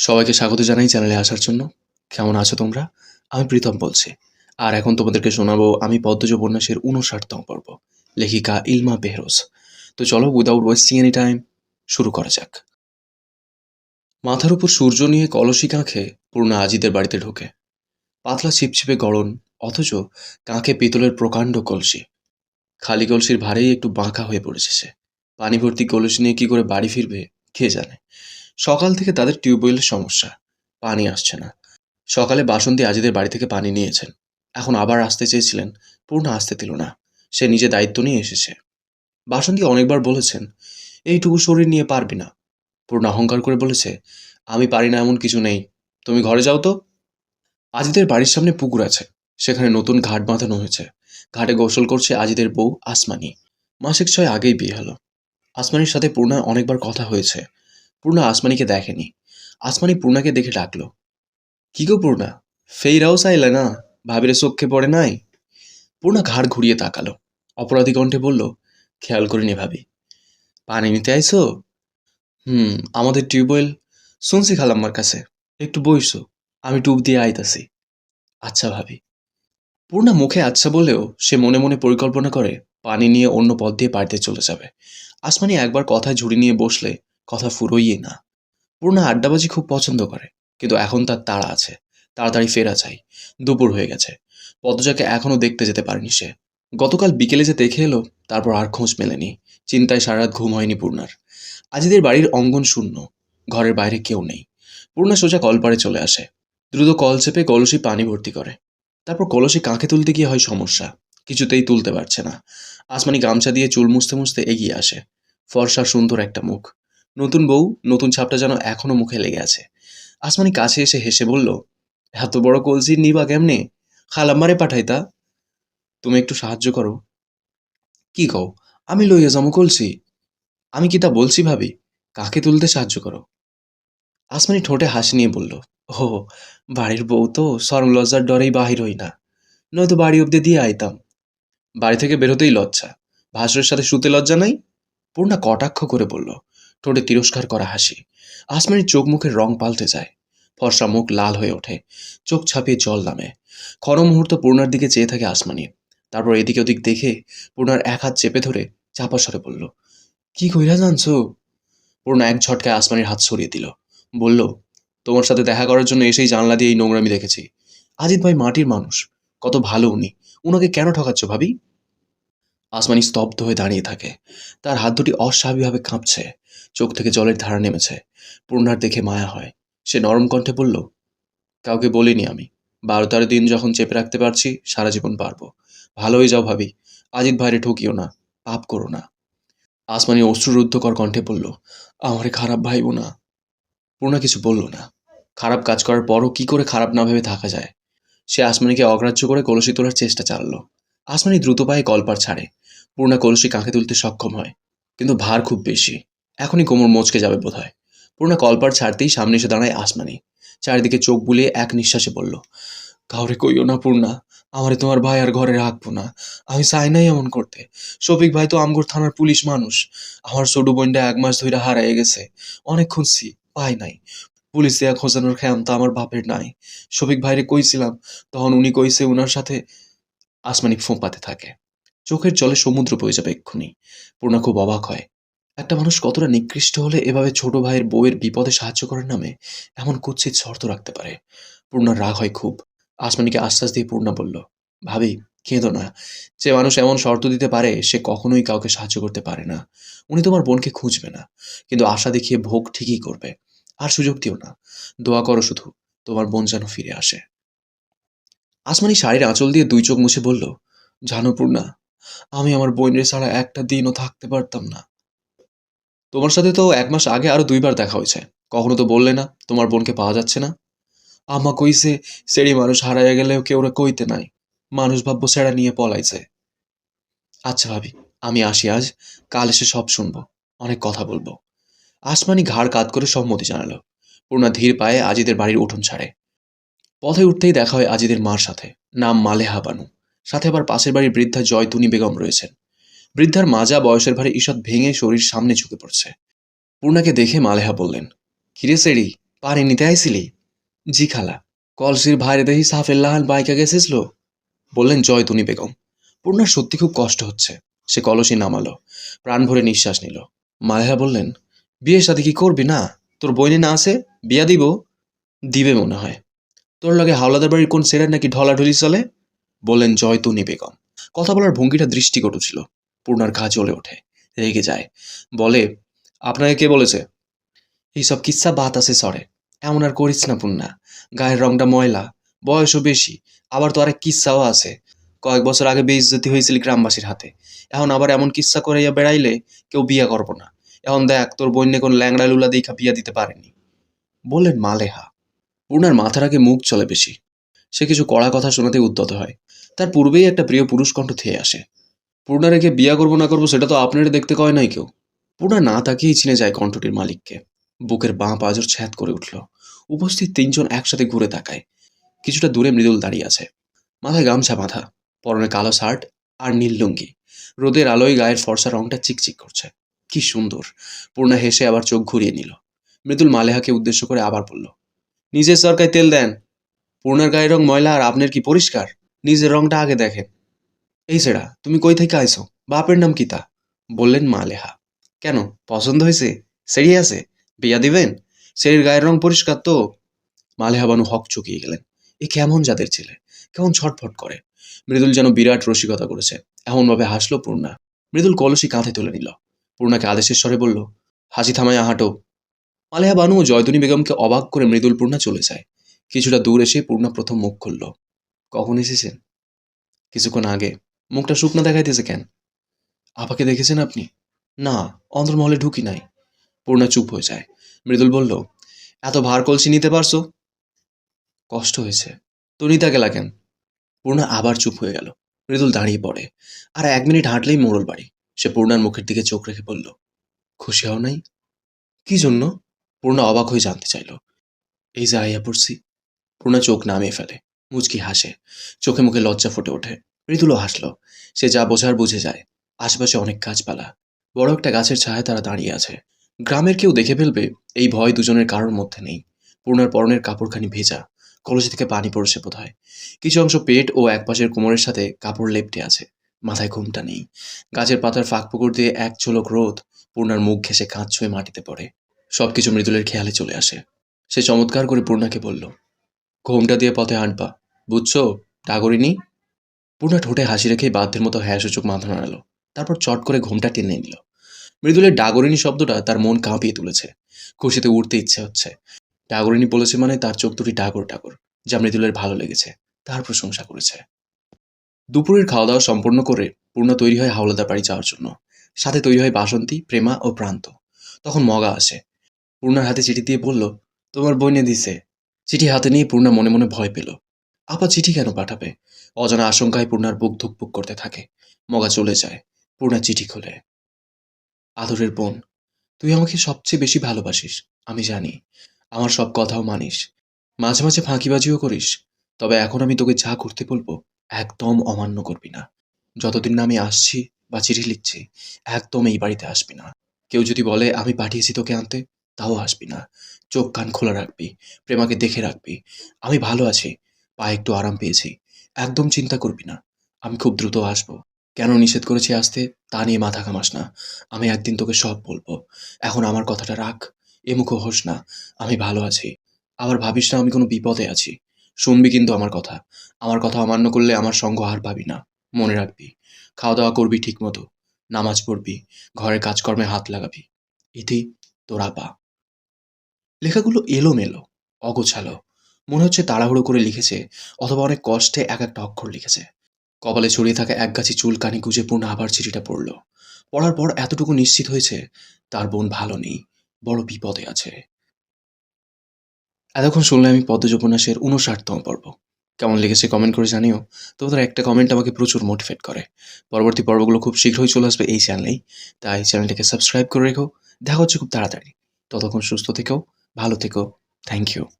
সবাইকে স্বাগত জানাই চ্যানেলে আসার জন্য। কেমন আছো তোমরা? আমি প্রীতম বলছি। আর এখন তোমাদেরকে শোনাবো আমি পদ্মজ উপন্যাসের উনষাটতম পর্ব, লেখিকা ইলমা বেহরোজ তো চলো উইদাউট ওয়েস্টিং এনি টাইম শুরু করা যাক। মাথার উপর সূর্য নিয়ে কলসি কাঁখে পূর্ণা আজিদের বাড়িতে ঢোকে। পাতলা ছিপছিপে গড়ন, অথচ কাঁখে পিতলের প্রকাণ্ড কলসি। খালি কলসির ভারেই একটু বাঁকা হয়ে পড়েছে সে। পানি ভর্তি কলসি নিয়ে কি করে বাড়ি ফিরবে, কে জানে? সকাল থেকে তাদের টিউবওয়েলের সমস্যা। পানি আসছে না। সকালে বাসন্তী আজিদের বাড়ি থেকে পানি নিয়েছেন। এখন আবার আসতে চেয়েছিলেন। পূর্ণা আসতে দিল না। সে নিজে দায়িত্ব নিয়ে এসেছে। বাসন্তী অনেকবার বলেছেন, এইটুকু শরীর নিয়ে পারবি না। পূর্ণা অহংকার করে বলেছে, আমি পারি না এমন কিছু নেই। তুমি ঘরে যাও তো। আজিদের বাড়ির সামনে পুকুর আছে। সেখানে নতুন ঘাট বাঁধানো হয়েছে। ঘাটে গোসল করছে আজিদের বউ আসমানি। মাসিক ছয় আগেই বিয়ে হলো। আসমানির সাথে পূর্ণার অনেকবার কথা হয়েছে। পূর্ণা আসমানিকে দেখেনি। আসমানি পূর্ণাকে দেখে ডাকলো, কি গো পূর্ণা? ফেইরাও চাইলে না? ভাবিরে চোখে পড়ে নাই? পূর্ণা ঘাড় ঘুরিয়ে তাকালো, অপরাধী কণ্ঠে বলল, খেয়াল করিনি ভাবি। পানি নিতে আইসো হুম, আমাদের টিউবওয়েল শুনছি খালাম্মার কাছে। একটু বইসো, আমি টুব দিয়ে আইতাছি। আচ্ছা ভাবি। পূর্ণা মুখে আচ্ছা বলেও সে মনে মনে পরিকল্পনা করে পানি নিয়ে অন্য পথ দিয়ে বাড়িতে চলে যাবে। আসমানি একবার কথায় ঝুড়ি নিয়ে বসলে কথা ফুরোইয়ে না। পূর্ণা আড্ডাবাজি খুব পছন্দ করে, কিন্তু এখন তার তাড়া আছে। তাড়াতাড়ি ফেরা চাই। দুপুর হয়ে গেছে। পদ্মজাকে এখনও দেখতে যেতে পারেনি সে। গতকাল বিকেলে যে দেখে এলো, তারপর আর খোঁজ মেলেনি। চিন্তায় সারা রাত ঘুম হয়নি পূর্ণার। আজিদের বাড়ির অঙ্গন শূন্য। ঘরের বাইরে কেউ নেই। পূর্ণা সোজা কলপাড়ে চলে আসে। দ্রুত কল চেপে কলসি পানি ভর্তি করে। তারপর কলসি কাঁখে তুলতে গিয়ে হয় সমস্যা। কিছুতেই তুলতে পারছে না। আসমানি গামছা দিয়ে চুল মুছতে মুছতে এগিয়ে আসে। ফর্সা সুন্দর একটা মুখ। নতুন বউ, নতুন ছাপটা যেন এখনও মুখে লেগে আছে। আসমানি কাছে এসে হেসে বলল, এত বড় কলসি নিবা কেমনে? খালাম্মারে পাঠাইতা তুমি একটু সাহায্য করো। কি কও? আমি লইয়া যাব কলসি। আমি কি তা বলছি ভাবি? কাকে তুলতে সাহায্য করো? আসমানি ঠোঁটে হাসি নিয়ে বলল ও বাড়ির বউ তো লজ্জার ডরেই বাহির হই না। নয়তো বাড়ি অব্দি দিয়ে আইতাম। বাড়ি থেকে বেরোতেই লজ্জা। ভাসুরের সাথে শুতে লজ্জা নাই? পূর্ণা কটাক্ষ করে বলল ঠোঁটে তিরস্কার করা হাসি। আসমানির চোখ মুখের রং পাল্টে যায়। ফর্সা মুখ লাল হয়ে ওঠে। চোখ ছাপিয়ে জল নামে। ক্ষণ মুহূর্ত পূর্ণার দিকে চেয়ে থাকে আসমানি। তারপর এদিকে ওদিক দেখে পূর্ণার এক হাত চেপে ধরে চাপা স্বরে বলল, কি কইরা জানছো? পূর্ণা এক ঝটকায় আসমানির হাত সরিয়ে দিল। বলল, তোমার সাথে দেখা করার জন্য এসেই জানলা দিয়ে এই নোংরামি দেখেছি। আজিত ভাই মাটির মানুষ। কত ভালো উনি। উনাকে কেন ঠকাচ্ছ ভাবি? আসমানি স্তব্ধ হয়ে দাঁড়িয়ে থাকে। তার হাত দুটি অস্বাভাবিকভাবে কাঁপছে। চোখ থেকে জলের ধারা নেমেছে। পূর্ণার দেখে মায়া হয়। সে নরম কণ্ঠে বলল, কাউকে বলিনি আমি। বারো তেরো দিন যখন চেপে রাখতে পারছি, সারা জীবন পারব। ভালোই যাও ভাবি। আজিত ভাইরে ঠকিও না, পাপ করো না। আসমানি অশ্রুরুদ্ধকর কণ্ঠে বলল, আমারে খারাপ ভাইবো না। পূর্ণা কিছু বলল না। খারাপ কাজ করার পরও কি করে খারাপ না ভেবে থাকা যায়? সে আসমানিকে অগ্রাহ্য করে কলসি তোলার চেষ্টা চালালো। আসমানি দ্রুত পায়ে কলপার ছাড়ে। পূর্ণা কলসি কাঁখে তুলতে সক্ষম হয়, কিন্তু ভার খুব বেশি। এখনই কোমর মচকে যাবে বোধ হয় পূর্ণা কলপার ছাড়তেই সামনে এসে দাঁড়ায় আসমানি। চারিদিকে চোখ বুলিয়ে এক নিঃশ্বাসে বলল, কাউরে কইও না পূর্ণা, আমারে তোমার ভাই আর ঘরে রাখব না। আমি চাই নাই এমন করতে। শফিক ভাই তো আমগর থানার পুলিশ মানুষ। আমার ছোট বোনটা এক মাস ধরে হারাই গেছে। অনেক খুঁজছি পাই নাই। পুলিশ দেয়া খোঁজানোর তো আমার বাপের নাই। শফিক ভাইরে কইছিলাম, তখন উনি কইছে উনার সাথে আসমানি ফোঁপাতে থাকে। চোখের জলে সমুদ্র বয়ে যাবে এক্ষুনি। পূর্ণা খুব অবাক হয়। একটা মানুষ কতটা নিকৃষ্ট হলে এভাবে ছোট ভাইয়ের বউয়ের বিপদে সাহায্য করার নামে এমন কুৎসিত শর্ত রাখতে পারে? পূর্ণার রাগ হয় খুব। আসমানিকে আশ্বাস দিয়ে পূর্ণা বলল, ভাবি, কেঁদো না। যে মানুষ এমন শর্ত দিতে পারে, সে কখনোই কাউকে সাহায্য করতে পারে না। উনি তোমার বোনকে খুঁজবে না। কিন্তু আশা দেখিয়ে ভোগ ঠিকই করবে। আর সুযোগ দিও না। দোয়া করো শুধু, তোমার বোন যেন ফিরে আসে। আসমানি শাড়ির আঁচল দিয়ে দুই চোখ মুছে বলল, জানো পূর্ণা, আমি আমার বোনের ছাড়া একটা দিনও থাকতে পারতাম না। তোমার সাথে তো এক মাস আগে আরও দুইবার দেখা হয়েছে। কখনো তো বললে না, তোমার বোনকে পাওয়া যাচ্ছে না। আমা কইছে, সেড়ি মানুষ হারাইয়া গেলেও কেউ ওরা কইতে নাই। মানুষ ভাববো সেড়া নিয়ে পলাইছে। আচ্ছা ভাবি, আমি আসি আজ, কাল এসে সব শুনব, অনেক কথা বলব। আসমানি ঘাড় কাত করে সম্মতি জানালো। পূর্ণা ধীর পায়ে আজিদের বাড়ির উঠোন ছাড়ে। পথে উঠতেই দেখা হয় আজিদের মার সাথে, নাম মালেহা বানু। সাথে আবার পাশের বাড়ির বৃদ্ধা জয়তুনি বেগম রয়েছেন। বৃদ্ধার মাজা বয়সের ভারে ঈষৎ ভেঙে শরীর সামনে ঝুঁকে পড়ছে। পূর্ণাকে দেখে মালেহা বললেন, কিরে সেড়ি, পানি নিতে আইছিলি? জি খালা, কলসির ভাইরে দেখি সাফের লাহান বাইকা গেছিসল বললেন জয়তুনি বেগম। পূর্ণার সত্যি খুব কষ্ট হচ্ছে। সে কলসি নামালো, প্রাণ ভরে নিঃশ্বাস নিল। মালেহা বললেন, বিয়ের সাথে কি করবি না? তোর বইনে না আছে? বিয়া দিব? দিবে মনে হয়। তোর লাগে হাওলাদার বাড়ির কোন সেরার নাকি ঢলাঢলি চলে? বললেন জয়তুনি বেগম। কথা বলার ভঙ্গিটা দৃষ্টিকটু ছিল। পূর্ণার ঘা জ্বলে ওঠে, রেগে যায়। বলে, আপনাকে কে বলেছে? এইসব কিচ্ছা বাত আছে সরে এমন আর করিস না পূর্ণা। গায়ের রংটা ময়লা, বয়সও বেশি, আবার তো আরেক কিচ্ছাও আছে। কয়েক বছর আগে বেইজ্জতি হয়েছিল গ্রামবাসীর হাতে। এখন আবার এমন কিচ্ছা করাইয়া বেড়াইলে কেউ বিয়া করব না। এখন দেখ, তোর বন্যে কোন ল্যাংড়া লুলা দেখা বিয়া দিতে পারেনি। বললেন মালেহা। পূর্ণার মাথার আগে মুখ চলে বেশি। সে কিছু কড়া কথা শোনাতে উদ্যত হয়। তার পূর্বেই একটা প্রিয় পুরুষ কণ্ঠ থেয়ে আসে। পূর্ণা রেখে বিয়া করব না করব, সেটা তো আপনার দেখতে কয় নাই কেউ? পূর্ণা না তাকিয়েই চিনে যায় কণ্ঠটির মালিককে। বুকের বাঁ পাজর ছ্যাদ করে উঠল। উপস্থিত তিনজন একসাথে ঘুরে তাকায়। কিছুটা দূরে মৃদুল দাঁড়িয়ে আছে। মাথায় গামছা বাঁধা, পরনে কালো শার্ট আর নীল লুঙ্গি। রোদের আলোয় গায়ের ফর্সা রংটা চিকচিক করছে। কি সুন্দর! পূর্ণা হেসে আবার চোখ ঘুরিয়ে নিল। মৃদুল মালেহাকে উদ্দেশ্য করে আবার বলল, নিজের সরকায় তেল দেন। পূর্ণার গায়ের রং ময়লা আর আপনার কি পরিষ্কার? নিজের রংটা আগে দেখেন। এই সেরা, তুমি কই থেকে আইছো? বাপের নাম কি তা? বললেন মালেহা কেন, পছন্দ হয়েছে? সেরি আছে? বিয়া দিবেন? সেরির গায়ের রং পরিষ্কার তো? মালেহা বানু হক চুকিয়ে গেলেন। এ কেমন যাদের ছেলে? কেমন ছটফট করে? মৃদুল যেন বিরাট রসিকতা করেছে। এমনভাবে হাসলো পূর্ণা। মৃদুল কলসি কাঁধে তুলে নিল। পূর্ণাকে আদেশের স্বরে বলল, হাসি থামায় হাঁটো। মালেহা বানু ও জয়তুনি বেগমকে অবাক করে মৃদুল পূর্ণা চলে যায়। কিছুটা দূর এসে পূর্ণা প্রথম মুখ খুলল। কখন এসেছেন? কিছুক্ষণ আগে। মুখটা শুকনো দেখাইতেছে কেন? আপাকে দেখেছেন আপনি? না, অন্তর্মহলে ঢুকি নাই। পূর্ণা চুপ হয়ে যায়। মৃদুল বলল, এত ভার কলসি নিতে পারছ? কষ্ট হয়েছে। তো নিতে গেলা কেন পূর্ণা আবার চুপ হয়ে গেল। মৃদুল দাঁড়িয়ে পড়ে। আর এক মিনিট হাঁটলেই মোড়ল বাড়ি। সে পূর্ণার মুখের দিকে চোখ রেখে বলল, খুশি হও নাই? কি জন্য? পূর্ণা অবাক হয়ে জানতে চাইল, এই যে আইয়া পড়ছি। পূর্ণা চোখ নামিয়ে ফেলে, মুচকি হাসে। চোখে মুখে লজ্জা ফুটে ওঠে। মৃদুলও হাসলো। সে যা বোঝার বুঝে যায়। আশেপাশে অনেক গাছপালা। বড় একটা গাছের ছায়া তারা দাঁড়িয়ে আছে। গ্রামের কেউ দেখে ফেলবে, এই ভয় দুজনের কারোর মধ্যে নেই। পূর্ণার পরনের কাপড়খানি ভেজা। কলসি থেকে পানি পড়ছে বোধ হয় কিছু অংশ পেট ও একপাশের কোমরের সাথে কাপড় লেপটে আছে। মাথায় ঘুমটা নেই। গাছের পাতার ফাঁক পুকুর দিয়ে এক ঝলক রোদ পূর্ণার মুখ ঘেসে কাঁচ ছুঁয়ে মাটিতে পড়ে। সবকিছু মৃদুলের খেয়ালে চলে আসে। সে চমৎকার করে পূর্ণাকে বলল, ঘুমটা দিয়ে পথে হাঁটবা। বুঝছ, ডাগরিনি? পূর্ণা ঠোঁটে হাসি রেখেই বাধ্যের মতো হ্যাঁ সূচক মাথা নাড়ালো। তারপর চট করে ঘুমটা টেনে নিল। মৃদুলের ডাগরিনী শব্দটা তার মন কাঁপিয়ে তুলেছে। খুশিতে উঠতে ইচ্ছে হচ্ছে। ডাগরিনী বলেছে মানে তার চোখ দুটি ডাগর ডাগর যা মৃদুলের ভালো লেগেছে, তার প্রশংসা করেছে। দুপুরের খাওয়া দাওয়া সম্পন্ন করে পূর্ণ তৈরি হয় হাওলাদার বাড়ি যাওয়ার জন্য। সাথে তৈরি হয় বাসন্তী, প্রেমা ও প্রান্ত। তখন মগা আসে। পূর্ণার হাতে চিঠি দিয়ে বলল, তোমার বইনে দিছে। চিঠি হাতে নিয়ে পূর্ণা মনে মনে ভয় পেল। আপা চিঠি কেন পাঠাবে? অজানা আশঙ্কায় পূর্ণার বুক ধুকপুক করতে থাকে। মগা চলে যায়। পূর্ণা চিঠি খোলে। আদরের বোন, তুই আমাকে সবচেয়ে বেশি ভালোবাসিস, আমি জানি। আমার সব কথাও মানিস। মাঝে মাঝে ফাঁকিবাজিও করিস। তবে এখন আমি তোকে যা করতে বলব, একদম অমান্য করবি না। যতদিন না আমি আসছি বা চিঠি লিখছি, একদম এই বাড়িতে আসবি না। কেউ যদি বলে, আমি পাঠিয়েছি তোকে আনতে তাও আসবি না। চোখ কান খোলা রাখবি। প্রেমাকে দেখে রাখবি। আমি ভালো আছি। পায়ে একটু আরাম পেয়েছি। একদম চিন্তা করবি না। আমি খুব দ্রুত আসব। কেন নিষেধ করেছি আসতে? তা নিয়ে মাথা ঘামাস না। আমি একদিন তোকে সব বলব। এখন আমার কথাটা রাখ। এ মুখো হোস না। আমি ভালো আছি। আবার ভাবিস না আমি কোনো বিপদে আছি। শুনবি কিন্তু আমার কথা। আমার কথা অমান্য করলে আমার সঙ্গ আর পাবি না। মনে রাখবি। খাওয়া দাওয়া করবি ঠিক মতো নামাজ পড়বি। ঘরের কাজকর্মে হাত লাগাবি। ইতি তোর আপা। লেখাগুলো এলোমেলো, অগোছালো। মনে হচ্ছে তাড়াহুড়ো করে লিখেছে, অথবা অনেক কষ্টে এক একটা অক্ষর লিখেছে। কপালে ছড়িয়ে থাকা একগাছি চুল কানি গুজে পূর্ণ আবার চিঠিটা পড়ল। পড়ার পর এতটুকু নিশ্চিত হয়েছে, তার বোন ভালো নেই, বড় বিপদে আছে। এতক্ষণ শুনলে আমি পদ্মজ উপন্যাসের উনষাটতম পর্ব। কেমন লেগেছে কমেন্ট করে জানিও। তোমাদের একটা কমেন্ট আমাকে প্রচুর মোটিভেট করে। পরবর্তী পর্বগুলো খুব শীঘ্রই চলে আসবে এই চ্যানেলেই তাই চ্যানেলটাকে সাবস্ক্রাইব করে রেখো। দেখা হচ্ছে খুব তাড়াতাড়ি। ততক্ষণ সুস্থ থেকো, ভালো থেকো। Thank you